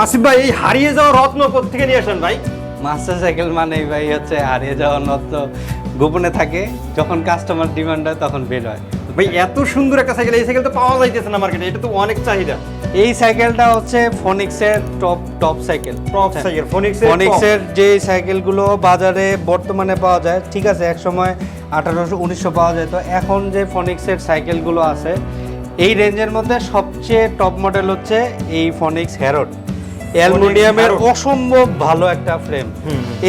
হাসিফ ভাই এই হারিয়ে যাওয়া রত্ন থেকে নিয়ে আসেন ভাই? মাস্টার সাইকেল মানে ভাই হচ্ছে হারিয়ে যাওয়া রত্ন। গোপনে থাকে যখন কাস্টমার ডিমান্ড হয় তখন বের হয়। ভাই এত সুন্দর একটা সাইকেল এই সাইকেল তো পাওয়া যাইতেছে না মার্কেটে এটা তো অনেক চাহিদা। এই সাইকেলটা হচ্ছে ফোনিক্সের top top cycle. Top cycle Phoenix ফনিক্সের যে সাইকেলগুলো বাজারে বর্তমানে পাওয়া যায় ঠিক আছে এক সময় আঠারোশো উনিশশো পাওয়া যায় তো এখন যে ফনিক্সের সাইকেলগুলো আছে এই রেঞ্জের মধ্যে সবচেয়ে টপ মডেল হচ্ছে এই ফনিক্স হ্যারোড অ্যালুমিনিয়ামের অসম্ভব ভালো একটা ফ্রেম।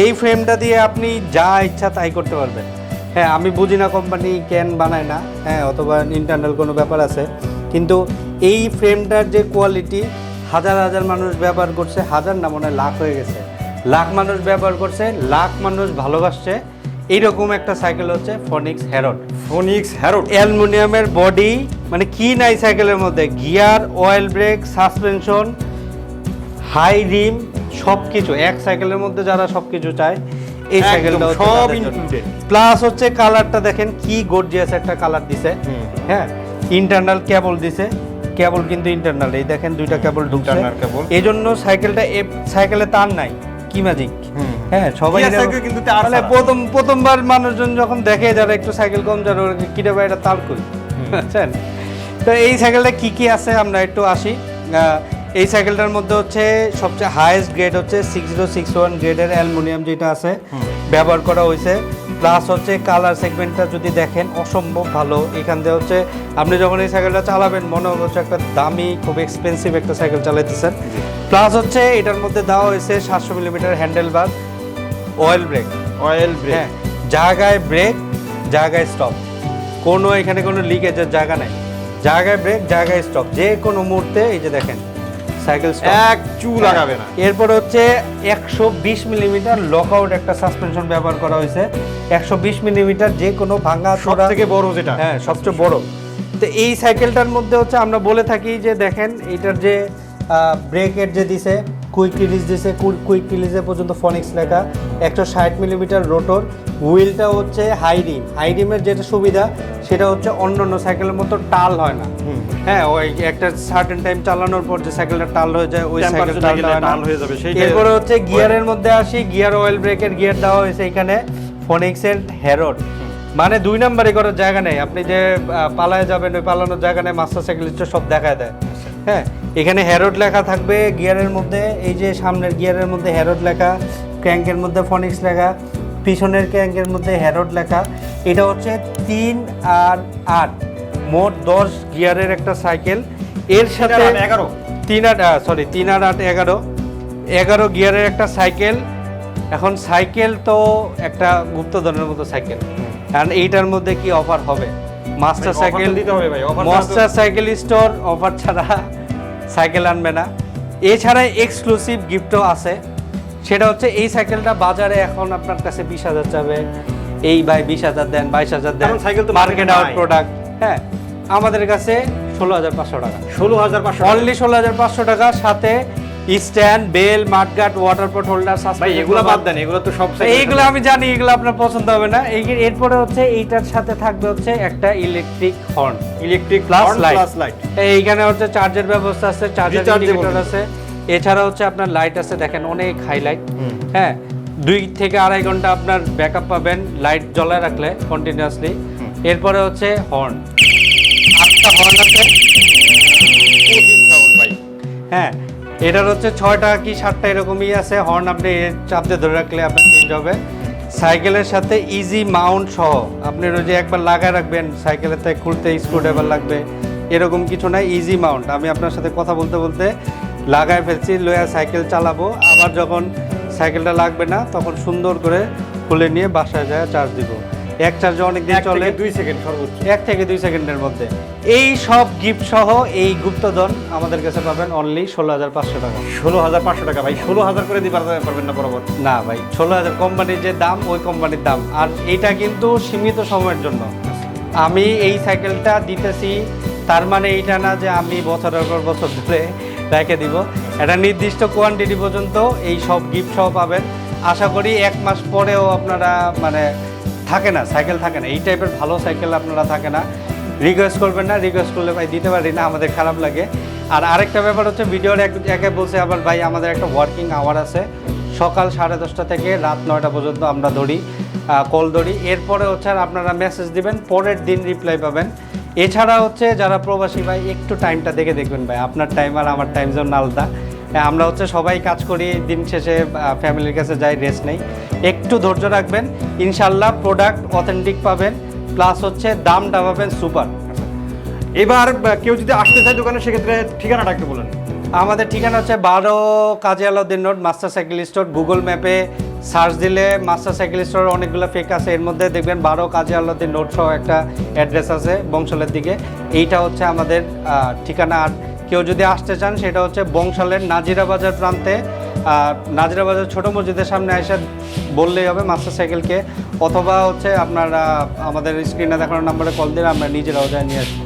এই ফ্রেমটা দিয়ে আপনি যা ইচ্ছা তাই করতে পারবেন। হ্যাঁ আমি বুঝি না কোম্পানি ক্যান বানায় না হ্যাঁ অথবা ইন্টারনাল কোনো ব্যাপার আছে কিন্তু এই ফ্রেমটার যে কোয়ালিটি হাজার হাজার মানুষ ব্যবহার করছে হাজার না মনে লাখ হয়ে গেছে। লাখ মানুষ ব্যবহার করছে লাখ মানুষ ভালোবাসছে এইরকম একটা সাইকেল হচ্ছে ফনিক্স হ্যারড ফোনিক্স হ্যারোড অ্যালুমিনিয়ামের বডি মানে কি নাই সাইকেলের মধ্যে? Gear oil brake suspension high rim সব কিছু এক সাইকেলের মধ্যে যারা সব কিছু চায় এই সাইকেলটা সব included। প্লাস হচ্ছে কালারটা দেখেন কি গর্জিয়াস একটা কালার দিছে। হ্যাঁ ইন্টারনাল কেবল দিছে। কেবল কিন্তু ইন্টারনাল এই দেখেন দুইটা কেবল ঢুকছে। Cable। এই জন্য সাইকেলটা সাইকেলে তার নাই কি ম্যাজিক হ্যাঁ সবাই cycle কিন্তু মানে প্রথম প্রথমবার মানুষজন যখন দেখে যারা একটু সাইকেল কম যারা কিরে ভাই এটা তার কই? বুঝছেন? তো এই সাইকেলটা কি কি আছে আমরা একটু আসি। এই সাইকেলটার মধ্যে হচ্ছে সবচেয়ে হাইয়েস্ট গ্রেড হচ্ছে সিক্স জিরো সিক্স ওয়ান গ্রেডের অ্যালুমিনিয়াম যেটা আছে ব্যবহার করা হয়েছে। প্লাস হচ্ছে কালার সেগমেন্টটা যদি দেখেন অসম্ভব ভালো। এখান দিয়ে হচ্ছে আপনি যখন এই সাইকেলটা চালাবেন মনে হচ্ছে একটা দামি খুব এক্সপেন্সিভ একটা সাইকেল চালাইতেছেন। প্লাস হচ্ছে এটার মধ্যে দেওয়া হয়েছে সাতশো millimetre handle bar oil brake oil brake হ্যাঁ জায়গায় ব্রেক জায়গায় স্টপ কোনো এখানে কোনো লিকেজের জায়গা নাই। জায়গায় ব্রেক জায়গায় স্টপ যে কোনো মুহূর্তে এই যে দেখেন সাইকেল এক চু লাগাবে না। এরপর হচ্ছে একশো বিশ মিলিমিটার লকআউট একটা সাসপেনশন ব্যবহার করা হয়েছে। একশো বিশ মিলিমিটার যে কোনো ভাঙা সব থেকে বড় যেটা। হ্যাঁ সবচেয়ে বড়। তো এই সাইকেলটার মধ্যে হচ্ছে আমরা বলে থাকি যে দেখেন এটার যে ব্রেকের যে দিছে কুইক রিলিজ দিছে কুইক রিলিজে পর্যন্ত ফনিক্স লেখা একশো ষাট মিলিমিটার রোটর হুইলটা হচ্ছে হাই রিম হাই রিমের যেটা সুবিধা সেটা হচ্ছে অন্য অন্য সাইকেলের মতো টাল হয় না। হ্যাঁ ওই একটা সার্টেন টাইম চালানোর পর যে সাইকেলটা টাল হয়ে যায় ওই সাইকেলটা টাল হয়ে যাবে, এরপরে হচ্ছে গিয়ারের মধ্যে আসি গিয়ার অয়েল ব্রেকের গিয়ার দেওয়া হয়েছে এখানে ফনিক্সের হ্যারোড মানে দুই নাম্বারই করার জায়গা নেই। আপনি যে পালায় যাবেন ওই পালানোর জায়গা নেই মাস্টার সাইকেলিস্ট সব দেখায় দেয়। হ্যাঁ এখানে হ্যারোড লেখা থাকবে গিয়ারের মধ্যে এই যে সামনের গিয়ারের মধ্যে হ্যারোড লেখা ক্র্যাঙ্কের মধ্যে ফনিক্স লেখা পিছনের ক্র্যাঙ্কের মধ্যে হ্যারোড লেখা এটা হচ্ছে তিন আর আট মোট দশ গিয়ারের একটা সাইকেল। এর সাথে এগারো। তিন আট সরি তিন আর আট এগারো। এগারো গিয়ারের একটা সাইকেল। এখন সাইকেল তো একটা গুপ্তধনের মতো সাইকেল। কারণ এইটার মধ্যে কি অফার হবে? মাস্টার সাইকেল দিতে হবে ভাই, মাস্টার সাইকেল স্টোর অফার ছাড়া সাইকেল আনবে না। এছাড়া এক্সক্লুসিভ গিফটও আছে। সেটা হচ্ছে এই সাইকেলটা বাজারে এখন আপনার কাছে বিশ হাজার যাবে। এই ভাই বিশ হাজার দেন বাইশ হাজার দেন। সাইকেল তো মার্কেট আউট প্রোডাক্ট হ্যাঁ আমাদের কাছে ষোলো হাজার পাঁচশো টাকা। ষোলো হাজার পাঁচশো অনলি ষোলো হাজার পাঁচশো টাকার সাথে স্ট্যান্ড বেল মাঠগাট ওয়াটার পট হোল্ডার ভাই এগুলো বাদ দেন এগুলো তো সব এইগুলো আমি জানি এগুলো আপনার পছন্দ হবে না। এরপরে হচ্ছে এইটার সাথে থাকবে হচ্ছে একটা electric horn electric plus light এইখানে হচ্ছে চার্জের ব্যবস্থা আছে চার্জার ইন্ডিকেটর আছে। এছাড়া হচ্ছে আপনার লাইট আছে দেখেন অনেক হাইলাইট। হ্যাঁ দুই থেকে আড়াই ঘণ্টা আপনার ব্যাকআপ পাবেন লাইট জ্বলায় রাখলে কন্টিনিউয়াসলি এরপরে হচ্ছে হর্ন আটটা হর্ন আছে। হ্যাঁ এটার হচ্ছে ছয়টা কি সাতটা এরকমই আছে হর্ন আপনি চাপ দিয়ে ধরে রাখলে আপনার চেঞ্জ হবে। সাইকেলের সাথে ইজি মাউন্ট সহ, আপনি যে একবার লাগায় রাখবেন, সাইকেলেতে খুলতে স্ক্রুড্রাইভার লাগবে, এরকম কিছু নাই ইজি মাউন্ট আমি আপনার সাথে কথা বলতে বলতে লাগায় ফেলছি, লয়া সাইকেল চালাবো, আবার যখন সাইকেলটা লাগবে না, তখন সুন্দর করে খুলে নিয়ে বাসায় যায় চার্জ দিব। এক চার্জে অনেক দিন চলে। দুই সেকেন্ড সর্বোচ্চ। এক থেকে দুই সেকেন্ডের মধ্যে। এই সব গিফট সহ এই গুপ্তধন আমাদের কাছে পাবেন অনলি ষোলো হাজার পাঁচশো টাকা। ষোলো হাজার পাঁচশো টাকা ভাই। ষোলো হাজার করে দিতে পারবেন- না বরাবর। না ভাই ষোলো হাজার কোম্পানির যে দাম ওই কোম্পানির দাম। আর এটা কিন্তু সীমিত সময়ের জন্য। আমি এই সাইকেলটা দিতেছি তার মানে এইটা না যে আমি বছরের পর বছর ধরে রেখে দিব। একটা নির্দিষ্ট কোয়ান্টিটি পর্যন্ত এই সব গিফট সহ পাবেন। আশা করি এক মাস পরেও আপনারা মানে থাকে না সাইকেল থাকে না। এই টাইপের ভালো সাইকেল আপনারা থাকে না। রিকোয়েস্ট করবেন না রিকোয়েস্ট করলে ভাই দিতে পারি না, আমাদের খারাপ লাগে। আর আরেকটা ব্যাপার হচ্ছে, ভিডিওর এক, একে বলছে আবার, ভাই, আমাদের একটা ওয়ার্কিং আওয়ার আছে। সকাল সাড়ে দশটা থেকে রাত নয়টা পর্যন্ত আমরা ধরি কল ধরি এরপরে হচ্ছে আর আপনারা মেসেজ দিবেন, পরের দিন রিপ্লাই পাবেন। এছাড়া হচ্ছে যারা প্রবাসী, ভাই, একটু টাইমটা দেখে দেখবেন, ভাই। আপনার টাইম আর আমার টাইম জোন আলাদা। আমরা হচ্ছে সবাই কাজ করি, দিন শেষে ফ্যামিলির কাছে যাই রেস্ট নেই। একটু ধৈর্য রাখবেন, ইনশাল্লাহ প্রোডাক্ট অথেন্টিক পাবেন প্লাস হচ্ছে দামটা পাবেন সুপার এবার কেউ যদি আসতে চায় দোকানে, সেক্ষেত্রে ঠিকানাটা একটু বলেন। আমাদের ঠিকানা হচ্ছে বারো Kazi Alauddin road master cycle store Google ম্যাপে সার্চ দিলে মাস্টার সাইকেল স্টোর অনেকগুলো ফেক আছে। এর মধ্যে দেখবেন বারো কাজী আলাউদ্দিন রোড সহ একটা অ্যাড্রেস আছে বংশালের দিকে। এইটা হচ্ছে আমাদের ঠিকানা। আর কেউ যদি আসতে চান, সেটা হচ্ছে বংশালের নাজিরা বাজার প্রান্তে। নাজিরা বাজার ছোটো মসজিদের সামনে এসে বললেই হবে মাস্টার সাইকেলকে। অথবা হচ্ছে আপনারা আমাদের স্ক্রিনে দেখানোর নাম্বারে কল দিলে আমরা নিজেরাও যায় নিয়ে আসব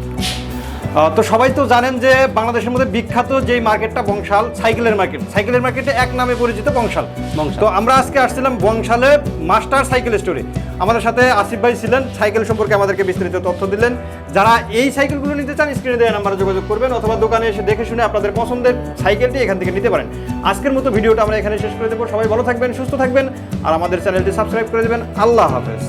তো সবাই তো জানেন যে বাংলাদেশের মধ্যে বিখ্যাত যেই মার্কেটটা বংশাল সাইকেলের মার্কেট। সাইকেলের মার্কেটে এক নামে পরিচিত বংশাল। বংশাল। তো আমরা আজকে আসছিলাম বংশালে মাস্টার সাইকেল স্টোরে। আমাদের সাথে আসিফ ভাই ছিলেন সাইকেল সম্পর্কে আমাদেরকে বিস্তারিত তথ্য দিলেন। যারা এই সাইকেলগুলো নিতে চান স্ক্রিনে দেওয়া নাম্বারে যোগাযোগ করবেন অথবা দোকানে এসে দেখে শুনে আপনাদের পছন্দের সাইকেলটি এখান থেকে নিতে পারেন। আজকের মতো ভিডিওটা আমরা এখানে শেষ করে দেবো। সবাই ভালো থাকবেন সুস্থ থাকবেন আর আমাদের চ্যানেলটি সাবস্ক্রাইব করে দেবেন। আল্লাহ হাফেজ।